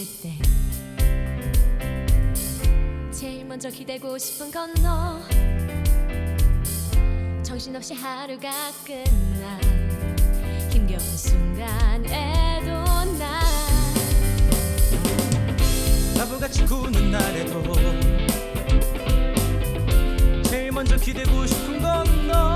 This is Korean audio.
있을 때 제일 먼저 기대고 싶은 건 너. 정신없이 하루가 끝나 힘겨운 순간에도 나. 바보같이 구는 날에도 제일 먼저 기대고 싶은 건너.